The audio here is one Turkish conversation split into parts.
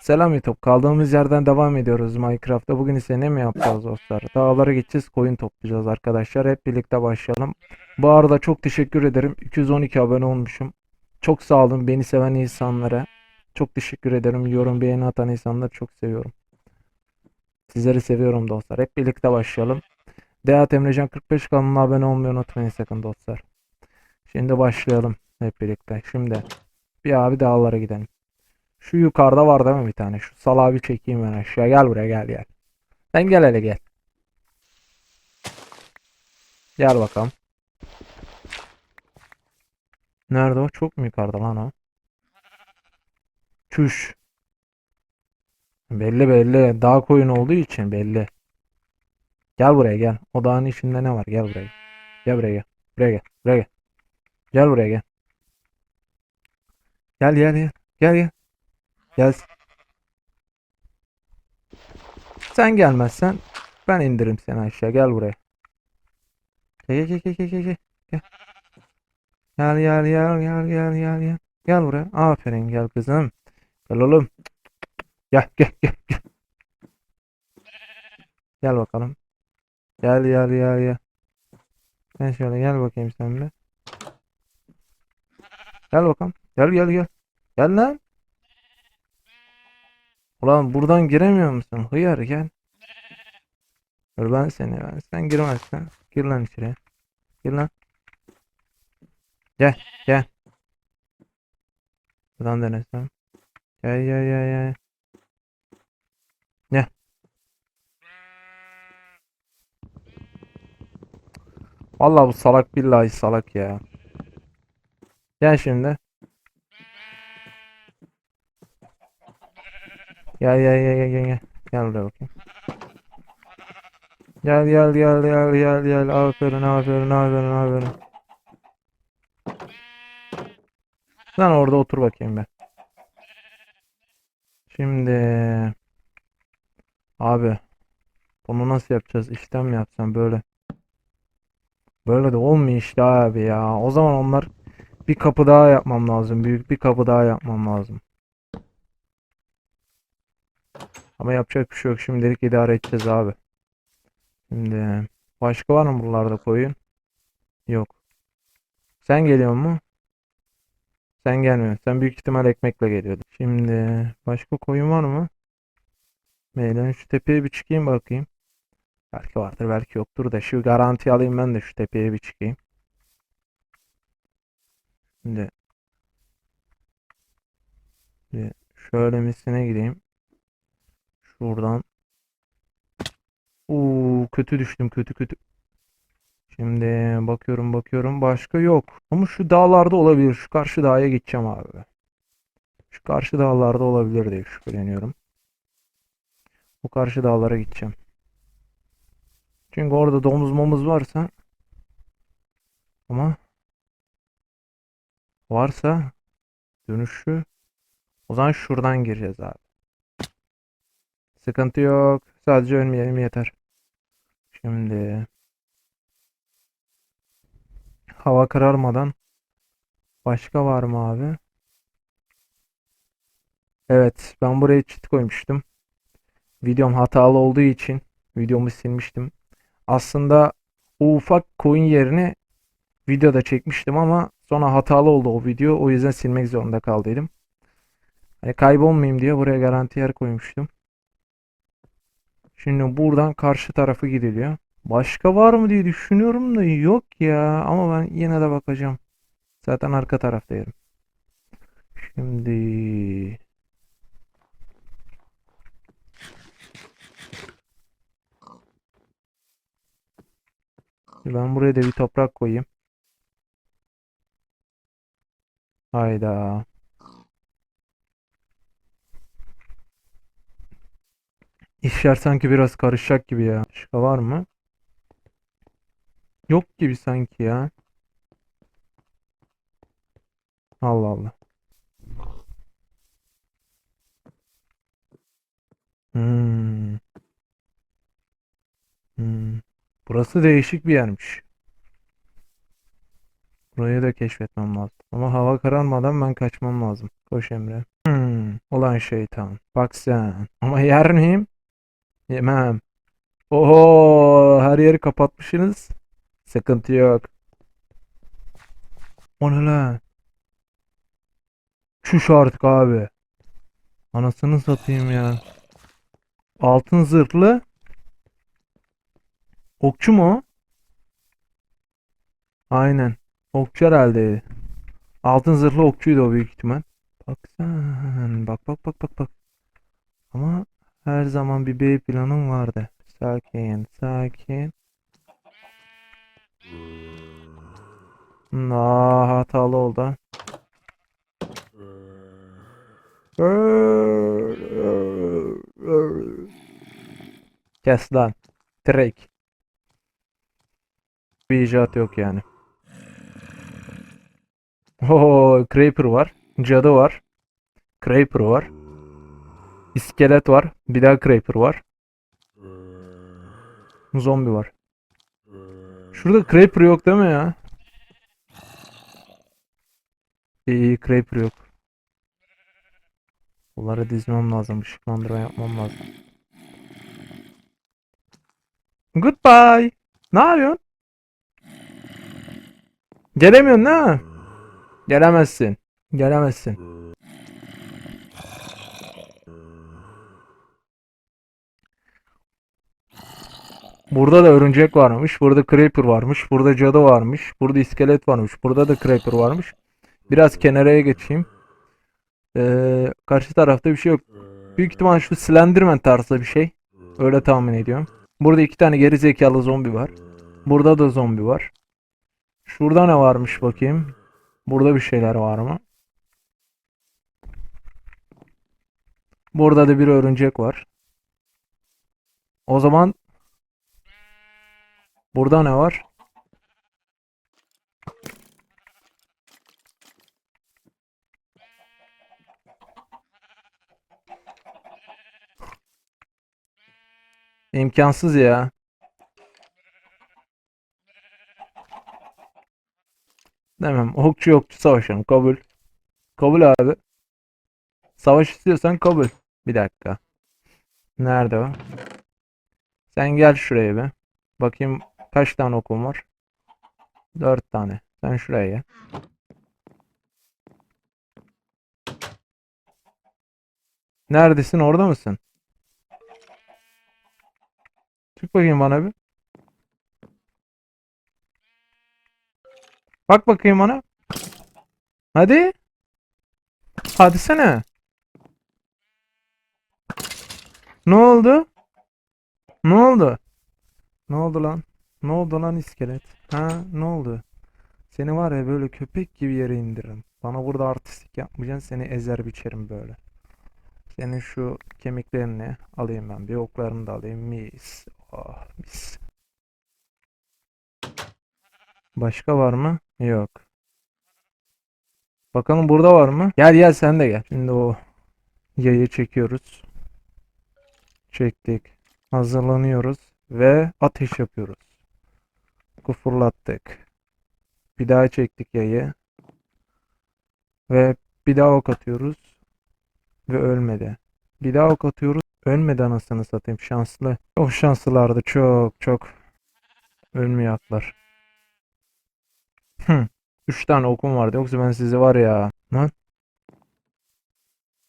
Selam YouTube. Kaldığımız yerden devam ediyoruz Minecraft'ta. Bugün ise ne mi yapacağız dostlar? Dağlara gideceğiz, koyun toplayacağız arkadaşlar. Hep birlikte başlayalım. Bu arada çok teşekkür ederim. 212 abone olmuşum. Çok sağ olun beni seven insanlara. Çok teşekkür ederim. Yorum beğeni atan insanları çok seviyorum. Sizleri seviyorum dostlar. Hep birlikte başlayalım. Deat Emrecan 45 kanalına abone olmayı unutmayın sakın dostlar. Şimdi başlayalım hep birlikte. Şimdi bir abi dağlara gidelim. Şu yukarıda var değil mi bir tane? Şu salağı bir çekeyim ben aşağı. Gel buraya gel gel. Sen gel hele gel. Gel bakalım. Nerede o? Çok mu yukarıda lan o? Çüş. Belli belli. Dağ koyun olduğu için belli. Gel buraya gel. O dağın içinde ne var? Gel buraya. Gel buraya gel. Buraya gel. Buraya gel. Gel buraya gel. Gel gel gel. Gel gel. Gel. Sen gelmezsen ben indiririm seni aşağı. Gel buraya. Gel gel gel gel gel gel. Gel. Gel gel gel gel gel gel gel. Buraya. Aferin gel kızım. Gel oğlum. Gel gel gel gel. Gel bakalım. Gel gel gel gel. Gel şöyle gel bakayım sen de. Gel bakalım. Gel gel gel. Gel lan. Ulan buradan giremiyor musun? Hıyar gel. Dur ben seni ben. Sen girmezsen. Gir lan içeri. Gir lan. Gel gel. Buradan denesem. Gel gel gel gel. Gel. Vallahi bu salak billahi salak ya. Gel şimdi. Gel gel gel gel gel gel. Buraya bakayım. Gel gel gel gel gel gel. Aferin aferin aferin aferin. Sen orada otur bakayım be. Şimdi abi bunu nasıl yapacağız? İşlem mi yapsam böyle? Böyle de olmuyor işte abi ya. O zaman onlar bir kapı daha yapmam lazım. Büyük bir kapı daha yapmam lazım. Ama yapacak bir şey yok. Şimdilik idare edeceğiz abi. Şimdi başka var mı buralarda koyun? Yok. Sen geliyor mu? Sen gelmiyorsun. Sen büyük ihtimal ekmekle geliyordun. Şimdi başka koyun var mı? Meylen şu tepeye bir çıkayım bakayım. Belki vardır belki yoktur da şu garanti alayım ben de şu tepeye bir çıkayım. Şimdi bir şöyle misine gideyim. Şuradan. Uuu kötü düştüm kötü kötü. Şimdi bakıyorum bakıyorum başka yok. Ama şu dağlarda olabilir. Şu karşı dağa gideceğim abi. Şu karşı dağlarda olabilir diye şüpheleniyorum. Bu karşı dağlara gideceğim. Çünkü orada domuz momuz varsa ama varsa dönüşü o zaman şuradan gireceğiz abi. Sıkıntı yok. Sadece ölmeyelim yeter. Şimdi hava kararmadan başka var mı abi? Evet, ben buraya çit koymuştum. Videom hatalı olduğu için videomu silmiştim. Aslında o ufak koyun yerine videoda çekmiştim ama sonra hatalı oldu o video. O yüzden silmek zorunda kaldıydım. Hani kaybolmayayım diye buraya garanti yer koymuştum. Şimdi buradan karşı tarafı gidiliyor. Başka var mı diye düşünüyorum da yok ya. Ama ben yine de bakacağım. Zaten arka taraftayım. Şimdi ben buraya da bir toprak koyayım. Hayda. İşler sanki biraz karışacak gibi ya. Başka var mı? Yok gibi sanki ya. Allah Allah. Hmm. Hmm. Burası değişik bir yermiş. Burayı da keşfetmem lazım. Ama hava kararmadan ben kaçmam lazım. Koş Emre. Hmm, ulan şeytan. Bak sen. Ama yer miyim? Yemem. Oho, her yeri kapatmışsınız. Sıkıntı yok. O ne lan? Çüş artık abi. Anasını satayım ya. Altın zırhlı. Okçu mu? Aynen. Okçu herhalde. Altın zırhlı okçuydu o büyük ihtimal. Bak sen. Bak bak bak bak bak. Ama her zaman bir B planım vardı. Sakin, sakin. Aa, hatalı oldu. Kes lan. Trek. Bir icat yok yani. Oo, Creeper var. Cadı var. Creeper var. İskelet var. Bir daha Creeper var. Zombi var. Şurada Creeper yok değil mi ya? İyi, Creeper yok. Bunları dizmem lazım. Işıklandırma yapmam lazım. Goodbye. Ne yapıyorsun? Gelemiyorsun mi? Gelemezsin. Gelemezsin. Burada da örümcek varmış. Burada creeper varmış. Burada cadı varmış. Burada iskelet varmış. Burada da creeper varmış. Biraz kenaraya geçeyim. Ee, karşı tarafta bir şey yok. Büyük ihtimal şu Slenderman tarzı bir şey. Öyle tahmin ediyorum. Burada iki tane geri zekalı zombi var. Burada da zombi var. Şurada ne varmış bakayım. Burada bir şeyler var mı? Burada da bir örümcek var. O zaman burada ne var? İmkansız ya. Demem. Okçu yokçu savaşalım. Kabul. Kabul abi. Savaş istiyorsan kabul. Bir dakika. Nerede o? Sen gel şuraya bir. Bakayım kaç tane okum var? Dört tane. Sen şuraya gel. Neredesin? Orada mısın? Çık bakayım bana bir. Bak bakayım bana. Hadi. Hadi sene. Ne oldu? Ne oldu? Ne oldu lan? Ne oldu lan iskelet? Ha, ne oldu? Seni var ya böyle köpek gibi yere indiririm. Bana burada artistik yapmayacaksın. Seni ezer biçerim böyle. Senin şu kemiklerini alayım ben. Bir oklarını da alayım. Mis. Oh, mis. Başka var mı? Yok. Bakalım burada var mı? Gel gel sen de gel. Şimdi o yayı çekiyoruz. Çektik. Hazırlanıyoruz ve ateş yapıyoruz. Kufurlattık. Bir daha çektik yayı. Ve bir daha ok atıyoruz. Ve ölmedi. Bir daha ok atıyoruz. Ölmedi anasını satayım. Şanslı. Çok şanslılardı. Çok çok. Ölmüyor atlar. Hı. Üç tane okum vardı. Yoksa ben sizi var ya. Lan.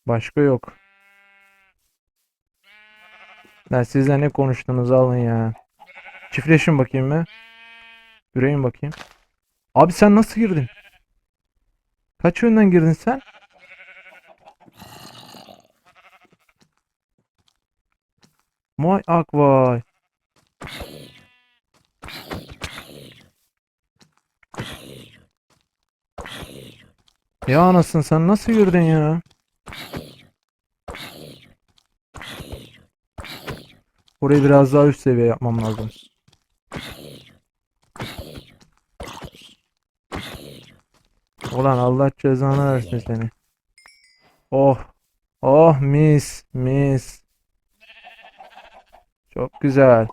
Başka yok. Lan sizle ne konuştunuz alın ya. Çiftleşin bakayım be. Yüreğin bakayım. Abi sen nasıl girdin? Kaç yönden girdin sen? Vay ak vay. Ya anasın sen nasıl girdin ya? Orayı biraz daha üst seviye yapmam lazım. Ulan Allah cezanı versin seni. Oh. Oh mis mis. Çok güzel.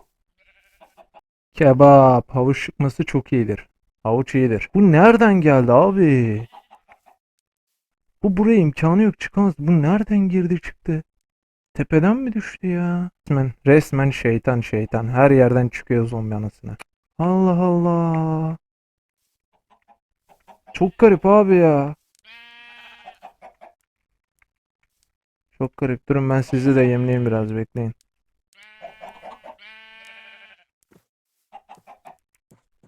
Kebap. Havuç çıkması çok iyidir. Havuç iyidir. Bu nereden geldi abi? Bu buraya imkanı yok çıkamaz. Bu nereden girdi çıktı? Tepeden mi düştü ya? Resmen, resmen şeytan şeytan. Her yerden çıkıyor zombi anasını. Allah Allah. Çok garip abi ya. Çok garip. Durun ben sizi de yemleyeyim biraz bekleyin.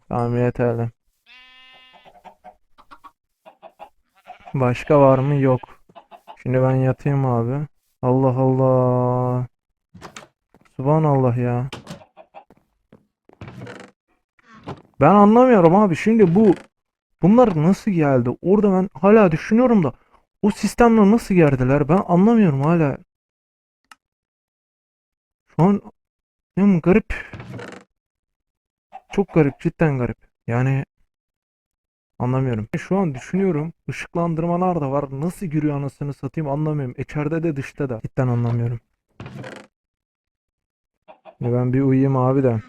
Tamam yeterli. Başka var mı? Yok. Şimdi ben yatayım abi. Allah Allah. Subhanallah ya. Ben anlamıyorum abi. Şimdi bu bunlar nasıl geldi? Orada ben hala düşünüyorum da o sistemle nasıl geldiler? Ben anlamıyorum hala. Şu an yani garip. Çok garip, cidden garip. Yani anlamıyorum. Şu an düşünüyorum. Işıklandırmalar da var. Nasıl giriyor anasını satayım anlamıyorum. İçeride de dışta da. Cidden anlamıyorum. Şimdi ben bir uyuyayım abi de.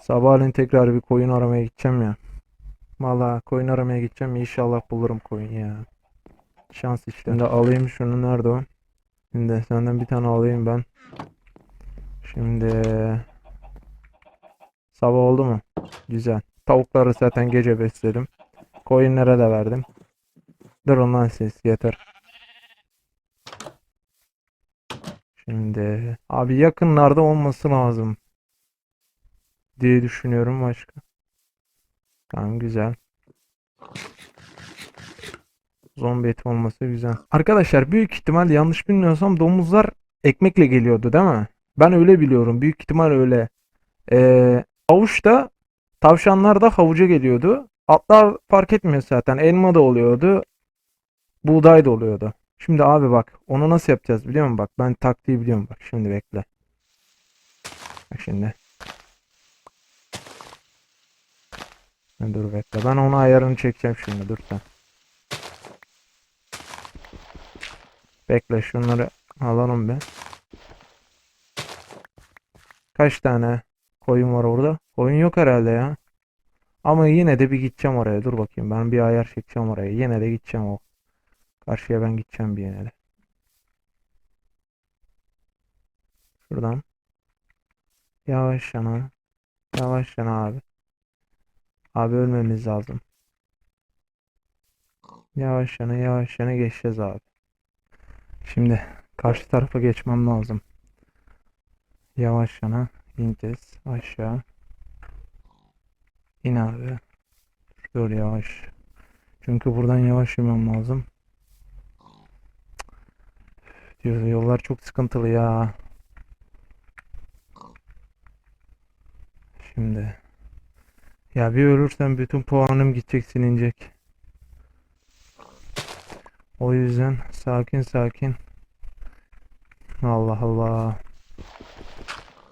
Sabahleyin tekrar bir koyun aramaya gideceğim ya. Valla koyun aramaya gideceğim. İnşallah bulurum koyun ya. Şans işte. Şimdi alayım şunu. Nerede o? Şimdi senden bir tane alayım ben. Şimdi sabah oldu mu? Güzel. Tavukları zaten gece besledim. Koyunlara da verdim. Dur ondan ses yeter. Şimdi abi yakınlarda olması lazım diye düşünüyorum başka. Tamam güzel. Zombi eti olması güzel. Arkadaşlar büyük ihtimal yanlış bilmiyorsam domuzlar ekmekle geliyordu değil mi? Ben öyle biliyorum. Büyük ihtimal öyle. Ee, havuç da tavşanlar da havuca geliyordu. Atlar fark etmiyor zaten. Elma da oluyordu. Buğday da oluyordu. Şimdi abi bak onu nasıl yapacağız biliyor musun? Bak ben taktiği biliyorum bak. Şimdi bekle. Bak şimdi. Dur bekle. Ben onu ayarını çekeceğim şimdi. Dur sen. Bekle şunları alalım bir. Kaç tane koyun var orada? Koyun yok herhalde ya. Ama yine de bir gideceğim oraya. Dur bakayım. Ben bir ayar çekeceğim oraya. Yine de gideceğim o. Karşıya ben gideceğim bir yine de. Şuradan. Yavaş yana. Yavaş yana abi. Abi ölmemiz lazım. Yavaş yana yavaş yana geçeceğiz abi. Şimdi karşı tarafa geçmem lazım. Yavaş yana ineceğiz aşağı. İn abi. Dur yavaş. Çünkü buradan yavaş inmem lazım. Diyor, yollar çok sıkıntılı ya. Şimdi. Ya bir ölürsem bütün puanım gidecek silinecek. O yüzden sakin sakin. Allah Allah.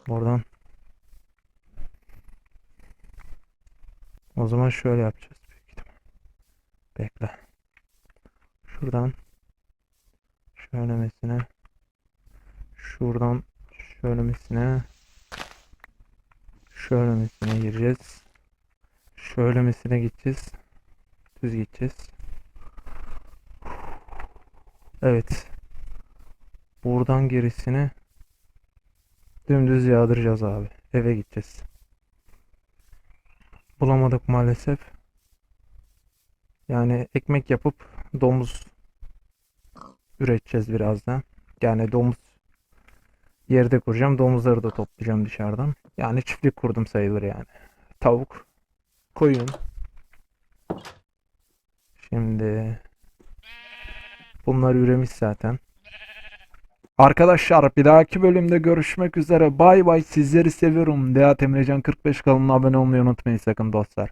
Oradan. O zaman şöyle yapacağız. Bekle. Şuradan şöylemesine şuradan şöylemesine şöylemesine gireceğiz. Şöylemesine gideceğiz. Düz gideceğiz. Evet. Buradan gerisini dümdüz yağdıracağız abi. Eve gideceğiz. Bulamadık maalesef. Yani ekmek yapıp domuz üreteceğiz birazdan. Yani domuz yerde kuracağım. Domuzları da toplayacağım dışarıdan. Yani çiftlik kurdum sayılır yani. Tavuk, koyun. Şimdi bunlar üremiş zaten. Arkadaşlar bir dahaki bölümde görüşmek üzere. Bay bay sizleri seviyorum. Deat Emrecan 45 kanalına abone olmayı unutmayın sakın dostlar.